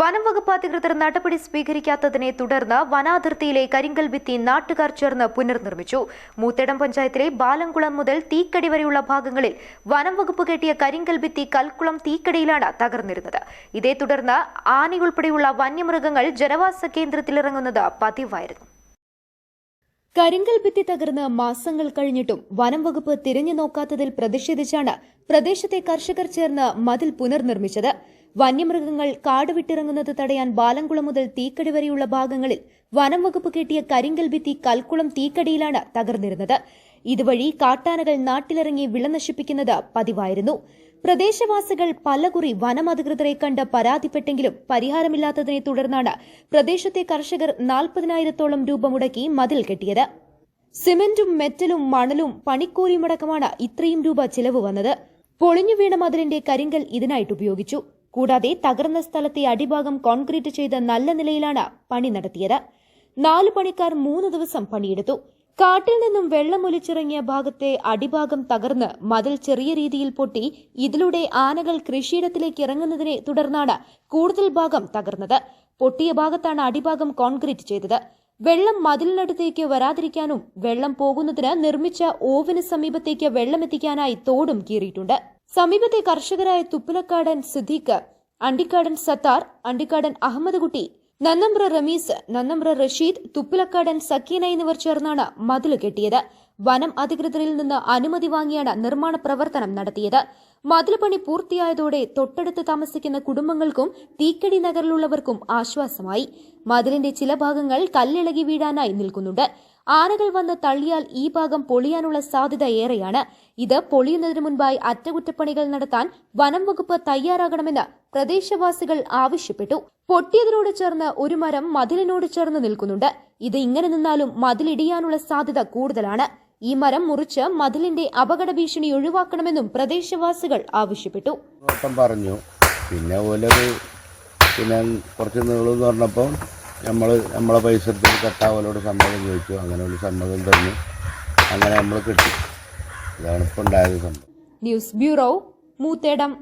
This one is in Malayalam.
വനം വകുപ്പ് അധികൃതർ നടപടി സ്വീകരിക്കാത്തതിനെ തുടർന്ന് വനാതിർത്തിയിലെ കരിങ്കൽ ഭിത്തി നാട്ടുകാർ ചേർന്ന് പുനർനിർമ്മിച്ചു. മൂത്തേടം പഞ്ചായത്തിലെ ബാലംകുളം മുതൽ തീക്കടി വരെയുള്ള ഭാഗങ്ങളിൽ വനം വകുപ്പ് കെട്ടിയ കരിങ്കൽ ഭിത്തി കൽക്കുളം തീക്കടിയിലാണ് തകർന്നിരുന്നത്. ഇതേ തുടർന്ന് ആനയുൾപ്പെടെയുള്ള വന്യമൃഗങ്ങൾ ജനവാസ കേന്ദ്രത്തിലിറങ്ങുന്നത് പതിവായിരുന്നു. കരിങ്കൽ ഭിത്തി തകർന്ന് മാസങ്ങൾ കഴിഞ്ഞിട്ടും വനം വകുപ്പ് തിരിഞ്ഞു നോക്കാത്തതിൽ പ്രതിഷേധിച്ചാണ് പ്രദേശത്തെ കർഷകർ ചേർന്ന് മതിൽ പുനർനിർമ്മിച്ചത്. വന്യമൃഗങ്ങൾ കാട് വിട്ടിറങ്ങുന്നത് തടയാൻ ബാലംകുളം മുതൽ തീക്കടി വരെയുള്ള ഭാഗങ്ങളിൽ വനം വകുപ്പ് കെട്ടിയ കരിങ്കൽ ഭിത്തി കൽക്കുളം തീക്കടിയിലാണ് തകർന്നിരുന്നത്. ഇതുവഴി കാട്ടാനകൾ നാട്ടിലിറങ്ങി വിള നശിപ്പിക്കുന്നത് പതിവായിരുന്നു. പ്രദേശവാസികൾ പലകുറി വനം അധികൃതരെ കണ്ട് പരാതിപ്പെട്ടെങ്കിലും പരിഹാരമില്ലാത്തതിനെ തുടർന്നാണ് പ്രദേശത്തെ കർഷകർ നാൽപ്പതിനായിരത്തോളം രൂപ മുടക്കി മതിൽ കെട്ടിയത്. സിമന്റും മെറ്റലും മണലും പണിക്കൂലിയുമടക്കമാണ് ഇത്രയും രൂപ ചിലവ് വന്നത്. പൊളിഞ്ഞു വീണ മതിലിന്റെ കരിങ്കൽ ഇതിനായിട്ട് ഉപയോഗിച്ചു. കൂടാതെ തകർന്ന സ്ഥലത്തെ അടിഭാഗം കോൺക്രീറ്റ് ചെയ്ത് നല്ല നിലയിലാണ് പണി നടത്തിയത്. നാല് പണിക്കാർ മൂന്ന് ദിവസം പണിയെടുത്തു. കാട്ടിൽ നിന്നും വെള്ളമൊലിച്ചിറങ്ങിയ ഭാഗത്തെ അടിഭാഗം തകർന്ന് മതിൽ ചെറിയ രീതിയിൽ പൊട്ടി ഇതിലൂടെ ആനകൾ കൃഷിയിടത്തിലേക്ക് ഇറങ്ങുന്നതിനെ തുടർന്നാണ് കൂടുതൽ ഭാഗം തകർന്നത്. പൊട്ടിയ ഭാഗത്താണ് അടിഭാഗം കോൺക്രീറ്റ് ചെയ്തത്. വെള്ളം മതിലിനടുത്തേക്ക് വരാതിരിക്കാനും വെള്ളം പോകുന്നതിന് നിർമ്മിച്ച ഓവിന് സമീപത്തേക്ക് വെള്ളമെത്തിക്കാനായി തോടും കീറിയിട്ടുണ്ട്. സമീപത്തെ കർഷകരായ തുപ്പലക്കാടൻ സിദ്ദീഖ് അണ്ടിക്കാടൻ സത്താർ അണ്ടിക്കാടൻ അഹമ്മദ് കുട്ടി നന്നമ്പ്ര റമീസ് നന്നമ്പ്ര റഷീദ് തുപ്പലക്കാടൻ സക്കീന എന്നിവർ ചേർന്നാണ് മതിൽ കെട്ടിയത്. വനം അധികൃതരിൽ നിന്ന് അനുമതി വാങ്ങിയാണ് നിർമ്മാണ പ്രവർത്തനം നടത്തിയത്. മതിൽപ്പണി പൂർത്തിയായതോടെ തൊട്ടടുത്ത് താമസിക്കുന്ന കുടുംബങ്ങൾക്കും തീക്കടി നഗറിലുള്ളവർക്കും ആശ്വാസമായി. മതിലിന്റെ ചില ഭാഗങ്ങൾ കല്ലിളകി വീഴാനായി നിൽക്കുന്നുണ്ട്. ആനകൾ വന്ന് തള്ളിയാൽ ഈ ഭാഗം പൊളിയാനുള്ള സാധ്യത ഏറെയാണ്. ഇത് പൊളിയുന്നതിന് മുൻപായി അറ്റകുറ്റപ്പണികൾ നടത്താൻ വനം വകുപ്പ് തയ്യാറാകണമെന്ന് പ്രദേശവാസികൾ ആവശ്യപ്പെട്ടു. പൊട്ടിയതിനോട് ചേർന്ന് ഒരു മരം മതിലിനോട് ചേർന്ന് നിൽക്കുന്നുണ്ട്. ഇത് ഇങ്ങനെ നിന്നാലും മതിലിടിയാനുള്ള സാധ്യത കൂടുതലാണ്. ഈ മരം മുറിച്ച് മതിലിന്റെ അപകട ഭീഷണി ഒഴിവാക്കണമെന്നും പ്രദേശവാസികൾ ആവശ്യപ്പെട്ടു. പറഞ്ഞു. പിന്നെ ഓലത് പിന്നെ കുറച്ച് നീളെന്ന് പറഞ്ഞപ്പോൾ നമ്മൾ നമ്മളെ പൈസ എടുത്ത് കെട്ടാവലോട് സമ്മതം ചോദിച്ചു. അങ്ങനെ ഒരു സമ്മതം തന്നു. അങ്ങനെ നമ്മൾ കിട്ടി. ഇതാണ് ഇപ്പോൾ ഉണ്ടായത് സംഭവം. News bureau Moothedam.